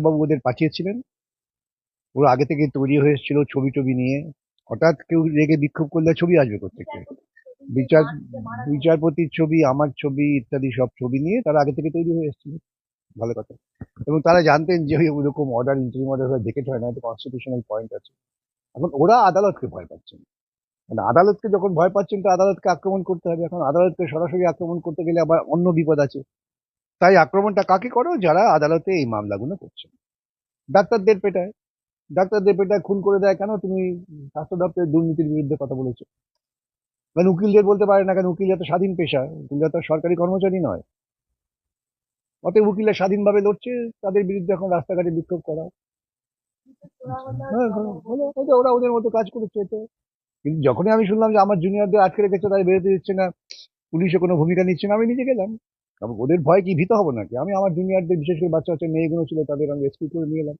বাবু ওদের পাঠিয়েছিলেন। ওরা আগে থেকে তৈরি হয়ে এসেছিল ছবি টবি নিয়ে। হঠাৎ কেউ রেগে বিক্ষোভ করলে ছবি আসবে কোথেকে বিচার বিচারপতির ছবি আমার ছবি ইত্যাদি সব ছবি নিয়ে তারা আগে থেকে তৈরি হয়ে এসেছিল। ভালো কথা। এবং তারা জানতেন যে ওই ওরকম অর্ডার ইন্টারিম অর্ডার হয়ে দেখে হয় না একটা কনস্টিটিউশনাল পয়েন্ট আছে। এখন ওরা আদালতকে ভয় পাচ্ছেন মানে আদালতকে যখন ভয় পাচ্ছেন তো আদালতকে আক্রমণ করতে হবে। এখন আদালতকে সরাসরি আক্রমণ করতে গেলে আবার অন্য বিপদ আছে। তাই আক্রমণটা কাকে করো? যারা আদালতে এই মামলাগুলো করছে। ডাক্তারদের পেটায়। ডাক্তারদের পেটায় খুন করে দেয় কেন? তুমি স্বাস্থ্য দপ্তরের দুর্নীতির বিরুদ্ধে কথা বলেছ। মানে উকিলদের বলতে পারে না কেন? উকিলরা তো স্বাধীন পেশা উকিলরা তো সরকারি কর্মচারী নয়। অতএব উকিলরা স্বাধীনভাবে লড়ছে তাদের বিরুদ্ধে এখন রাস্তাঘাটে বিক্ষোভ করা হ্যাঁ, হ্যাঁ, ওরা ওদের মতো কাজ করেছে তো কিন্তু যখনই আমি শুনলাম যে আমার জুনিয়রদের আটকে রেখেছে তাই বেরোতে দিচ্ছে না পুলিশে কোনো ভূমিকা নিচ্ছে না আমি নিজে গেলাম। কারণ ওদের ভয় কি ভীত হব নাকি? আমি আমার জুনিয়রদের বিশেষ করে বাচ্চা বাচ্চা মেয়েগুলো ছিল, তাদের আমি রেস্কিউ করে নিয়ে এলাম।